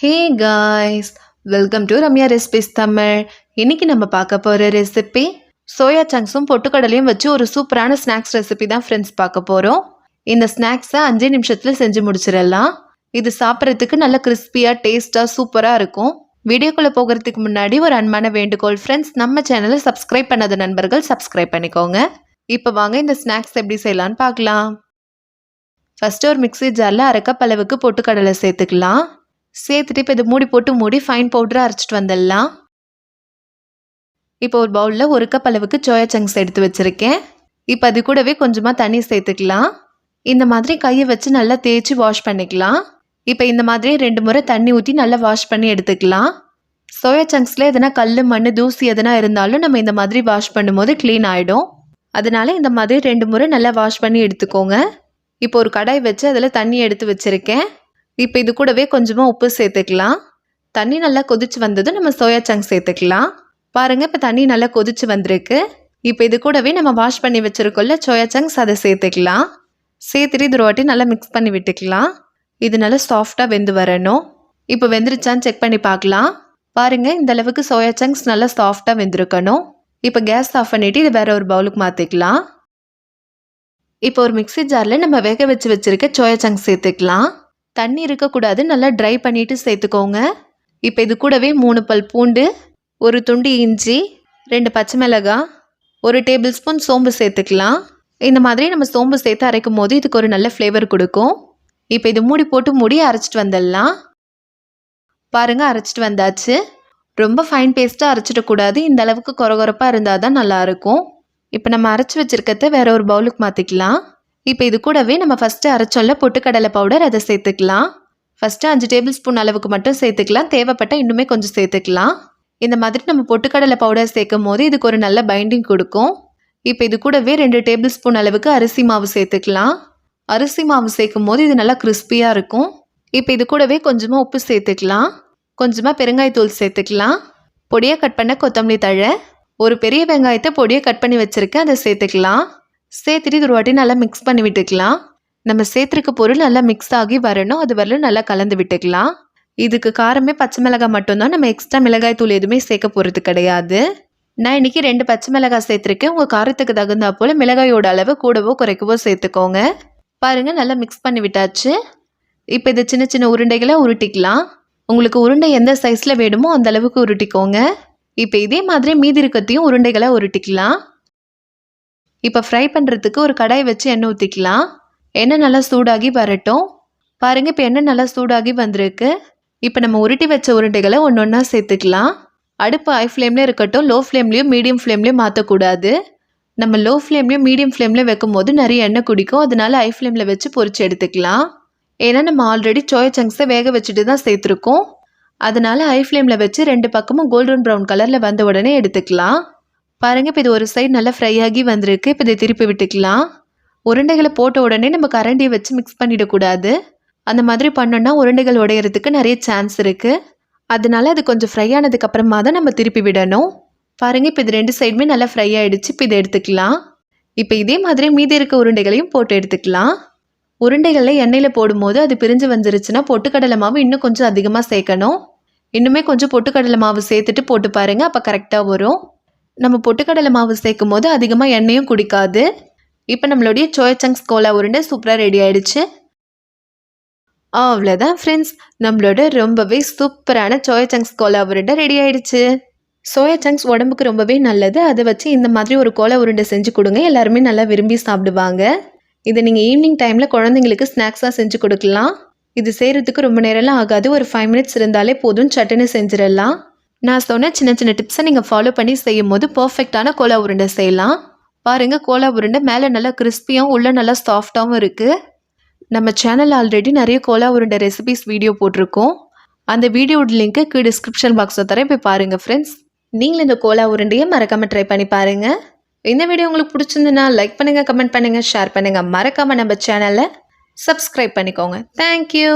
Hey guys welcome to Ramya recipes Tamil இன்னைக்கு நம்ம பார்க்க போகிற ரெசிபி சோயா சங்க்ஸும் பொட்டுக்கடலையும் வச்சு ஒரு சூப்பரான ஸ்நாக்ஸ் ரெசிபி தான் ஃப்ரெண்ட்ஸ் பார்க்க போகிறோம் இந்த ஸ்நாக்ஸை அஞ்சே நிமிஷத்தில் செஞ்சு முடிச்சிடலாம். இது சாப்பிட்றதுக்கு நல்ல கிறிஸ்பியாக டேஸ்ட்டாக சூப்பராக இருக்கும். வீடியோக்குள்ளே போகிறதுக்கு முன்னாடி ஒரு அன்பான வேண்டுகோள் ஃப்ரெண்ட்ஸ் நம்ம சேனலை சப்ஸ்கிரைப் பண்ணாத நண்பர்கள் சப்ஸ்கிரைப் பண்ணிக்கோங்க. இப்போ வாங்க இந்த ஸ்நாக்ஸ் எப்படி செய்யலான்னு பார்க்கலாம். ஃபஸ்ட்டு ஒரு மிக்ஸி ஜாரில் அரைக்கப்பளவுக்கு அளவுக்கு பொட்டுக்கடலை சேர்த்துக்கலாம். சேர்த்துட்டு இப்போ இதை மூடி போட்டு மூடி ஃபைன் பவுடராக அரைச்சிட்டு வந்துடலாம். இப்போ ஒரு பவுலில் ஒரு கப் அளவுக்கு சோயா சங்க்ஸ் எடுத்து வச்சுருக்கேன். இப்போ அது கூடவே கொஞ்சமாக தண்ணி சேர்த்துக்கலாம். இந்த மாதிரி கையை வச்சு நல்லா தேய்ச்சி வாஷ் பண்ணிக்கலாம். இப்போ இந்த மாதிரி ரெண்டு முறை தண்ணி ஊற்றி நல்லா வாஷ் பண்ணி எடுத்துக்கலாம். சோயா சங்க்ஸில் எதனா கல் மண் தூசி எதனா இருந்தாலும் நம்ம இந்த மாதிரி வாஷ் பண்ணும்போது க்ளீன் ஆகிடும் அதனால இந்த மாதிரி ரெண்டு முறை நல்லா வாஷ் பண்ணி எடுத்துக்கோங்க. இப்போ ஒரு கடாய் வச்சு அதில் தண்ணி எடுத்து வச்சுருக்கேன். இப்போ இது கூடவே கொஞ்சமாக உப்பு சேர்த்துக்கலாம். தண்ணி நல்லா கொதிச்சு வந்ததும் நம்ம சோயா சங்க் சேர்த்துக்கலாம். பாருங்கள் இப்போ தண்ணி நல்லா கொதிச்சு வந்திருக்கு. இப்போ இது கூடவே நம்ம வாஷ் பண்ணி வச்சுருக்கோம்ல சோயா சங்க்ஸ் அதை சேர்த்துக்கலாம். சேர்த்துட்டு இது வாட்டி நல்லா மிக்ஸ் பண்ணி விட்டுக்கலாம். இது நல்லா சாஃப்டாக வெந்து வரணும். இப்போ வெந்துருச்சான்னு செக் பண்ணி பார்க்கலாம். பாருங்கள் இந்த அளவுக்கு சோயா சங்க்ஸ் நல்லா சாஃப்டாக வெந்திருக்கணும். இப்போ கேஸ் ஆஃப் பண்ணிவிட்டு இது வேறு ஒரு பவுலுக்கு மாற்றிக்கலாம் இப்போ ஒரு மிக்ஸி ஜாரில் நம்ம வேக வச்சு வச்சுருக்க சோயா சங்க்ஸ் சேர்த்துக்கலாம். தண்ணி இருக்கக்கூடாது நல்லா ட்ரை பண்ணிவிட்டு சேர்த்துக்கோங்க. இப்போ இது கூடவே மூணு பல் பூண்டு ஒரு துண்டு இஞ்சி ரெண்டு பச்சை மிளகாய் ஒரு டேபிள் ஸ்பூன் சோம்பு சேர்த்துக்கலாம். இந்த மாதிரி நம்ம சோம்பு சேர்த்து அரைக்கும் போது இதுக்கு ஒரு நல்ல ஃப்ளேவர் கொடுக்கும். இப்போ இது மூடி போட்டு மூடி அரைச்சிட்டு வந்துடலாம். பாருங்கள் அரைச்சிட்டு வந்தாச்சு. ரொம்ப ஃபைன் பேஸ்ட்டாக அரைச்சிடக்கூடாது இந்த அளவுக்கு குறகுறப்பாக இருந்தால் தான் நல்லாயிருக்கும் இப்போ நம்ம அரைச்சி வச்சுருக்கத வேற ஒரு பவுலுக்கு மாற்றிக்கலாம் இப்போ இது கூடவே நம்ம ஃபஸ்ட்டு அரைச்சொல்ல பொட்டுக்கடலை பவுடர் அதை சேர்த்துக்கலாம். ஃபஸ்ட்டு அஞ்சு டேபிள் ஸ்பூன் அளவுக்கு மட்டும் சேர்த்துக்கலாம். தேவைப்பட்ட இன்னுமே கொஞ்சம் சேர்த்துக்கலாம். இந்த மாதிரி நம்ம பொட்டுக்கடலை பவுடர் சேர்க்கும் போது இதுக்கு ஒரு நல்ல பைண்டிங் கொடுக்கும். இப்போ இது கூடவே ரெண்டு டேபிள் ஸ்பூன் அளவுக்கு அரிசி மாவு சேர்த்துக்கலாம். அரிசி மாவு சேர்க்கும் போது இது நல்லா கிறிஸ்பியாக இருக்கும். இப்போ இது கூடவே கொஞ்சமாக உப்பு சேர்த்துக்கலாம். கொஞ்சமாக பெருங்காயத்தூள் சேர்த்துக்கலாம். பொடியாக கட் பண்ண கொத்தமல்லி தழை. ஒரு பெரிய வெங்காயத்தை பொடியை கட் பண்ணி வச்சுருக்கேன் அதை சேர்த்துக்கலாம். சேர்த்துட்டு இது ஒரு வாட்டி நல்லா மிக்ஸ் பண்ணி விட்டுக்கலாம். நம்ம சேர்த்துருக்க பொருள் நல்லா மிக்ஸ் ஆகி வரணும். அது வரலும் நல்லா கலந்து விட்டுக்கலாம். இதுக்கு காரமே பச்சை மிளகாய் மட்டும்தான். நம்ம எக்ஸ்ட்ரா மிளகாய் தூள் எதுவுமே சேர்க்க போகிறது கிடையாது. நான் இன்றைக்கி ரெண்டு பச்சை மிளகாய் சேர்த்துருக்கேன். உங்கள் காரத்துக்கு தகுந்தா போல் மிளகாயோட அளவு கூடவோ குறைக்கவோ சேர்த்துக்கோங்க. பாருங்கள் நல்லா மிக்ஸ் பண்ணி விட்டாச்சு. இப்போ இது சின்ன சின்ன உருண்டைகளை உருட்டிக்கலாம். உங்களுக்கு உருண்டை எந்த சைஸில் வேணுமோ அந்த அளவுக்கு உருட்டிக்கோங்க. இப்போ இதே மாதிரி மீதி இருக்கத்தையும் உருண்டைகளை உருட்டிக்கலாம். இப்போ ஃப்ரை பண்ணுறதுக்கு ஒரு கடாய் வச்சு எண்ணெய் ஊற்றிக்கலாம் எண்ணெய் நல்லா சூடாகி வரட்டும். பாருங்கள் இப்போ எண்ணெய் நல்லா சூடாகி வந்திருக்கு. இப்போ நம்ம உருட்டி வச்ச உருண்டைகளை ஒன்று ஒன்றா சேர்த்துக்கலாம். அடுப்பு ஹை ஃப்ளேம்லேயும் இருக்கட்டும் லோ ஃப்ளேம்லேயும் மீடியம் ஃப்ளேம்லேயும் மாற்றக்கூடாது நம்ம லோ ஃப்ளேம்லேயும் மீடியம் ஃப்ளேம்லேயும் வைக்கும் போது நிறைய எண்ணெய் குடிக்கும். அதனால ஹை ஃப்ளேமில் வச்சு பொறிச்சு எடுத்துக்கலாம். ஏன்னா நம்ம ஆல்ரெடி சோயா சங்க்ஸை வேக வச்சுட்டு தான் சேர்த்துருக்கோம். அதனால் ஹை ஃப்ளேமில் வச்சு ரெண்டு பக்கமும் கோல்டன் ப்ரௌன் கலரில் வந்த உடனே எடுத்துக்கலாம். பாருங்கள் இப்போ இது ஒரு சைடு நல்லா ஃப்ரை ஆகி வந்திருக்கு. இப்போ இதை திருப்பி விட்டுக்கலாம். உருண்டைகளை போட்ட உடனே நம்ம கரண்டியை வச்சு மிக்ஸ் பண்ணிடக்கூடாது. அந்த மாதிரி பண்ணோன்னா உருண்டைகள் உடையிறதுக்கு நிறைய சான்ஸ் இருக்குது அதனால அது கொஞ்சம் ஃப்ரை ஆனதுக்கப்புறமா தான் நம்ம திருப்பி விடணும். பாருங்கள் இப்போ இது ரெண்டு சைடுமே நல்லா ஃப்ரை ஆகிடுச்சு இப்போ இதை எடுத்துக்கலாம். இப்போ இதே மாதிரி மீதி இருக்க உருண்டைகளையும் போட்டு எடுத்துக்கலாம். உருண்டைகளில் எண்ணெயில் போடும்போது அது பிரிஞ்சு வந்துருச்சுன்னா பொட்டுக்கடலை மாவு இன்னும் கொஞ்சம் அதிகமாக சேர்க்கணும். இன்னுமே கொஞ்சம் பொட்டுக்கடலை மாவு சேர்த்துட்டு போட்டு பாருங்கள் அப்போ கரெக்டாக வரும். நம்ம பொட்டுக்கடலை மாவு சேர்க்கும் போது அதிகமாக எண்ணெயும் குடிக்காது. இப்போ நம்மளுடைய சோயா சங்க்ஸ் கோலா உருண்டை சூப்பராக ரெடி ஆயிடுச்சு. அவ்வளோதான் ஃப்ரெண்ட்ஸ் நம்மளோட ரொம்பவே சூப்பரான சோயா சங்க்ஸ் கோலா உருண்டை ரெடி ஆயிடுச்சு. சோயா சங்க்ஸ் உடம்புக்கு ரொம்பவே நல்லது. அதை வச்சு இந்த மாதிரி ஒரு கோலா உருண்டை செஞ்சு கொடுங்க. எல்லாருமே நல்லா விரும்பி சாப்பிடுவாங்க. இதை நீங்கள் ஈவினிங் டைமில் குழந்தைங்களுக்கு ஸ்நாக்ஸாக செஞ்சு கொடுக்கலாம். இது செய்கிறதுக்கு ரொம்ப நேரம்லாம் ஆகாது. ஒரு ஃபைவ் மினிட்ஸ் இருந்தாலே போதும். சட்டுன்னு செஞ்சிடலாம். நான் சொன்ன சின்ன சின்ன டிப்ஸை நீங்கள் ஃபாலோ பண்ணி செய்யும் போது பர்ஃபெக்டான கோலா உருண்டை செய்யலாம். பாருங்கள் கோலா உருண்டை மேலே நல்லா கிறிஸ்பியும் உள்ளே நல்லா சாஃப்டாகவும் இருக்குது நம்ம சேனல் ஆல்ரெடி நிறைய கோலா உருண்டை ரெசிபிஸ் வீடியோ போட்டிருக்கோம். அந்த வீடியோட லிங்க்கு கீழே டிஸ்கிரிப்ஷன் பாக்ஸில் தரேன். போய் பாருங்கள் ஃப்ரெண்ட்ஸ் நீங்களும் இந்த கோலா உருண்டையை மறக்காமல் ட்ரை பண்ணி பாருங்கள் இந்த வீடியோ உங்களுக்கு பிடிச்சிருந்துன்னா லைக் பண்ணுங்கள் கமெண்ட் பண்ணுங்கள் ஷேர் பண்ணுங்கள் மறக்காமல் நம்ம சேனலை சப்ஸ்கிரைப் பண்ணிக்கோங்க. தேங்க்யூ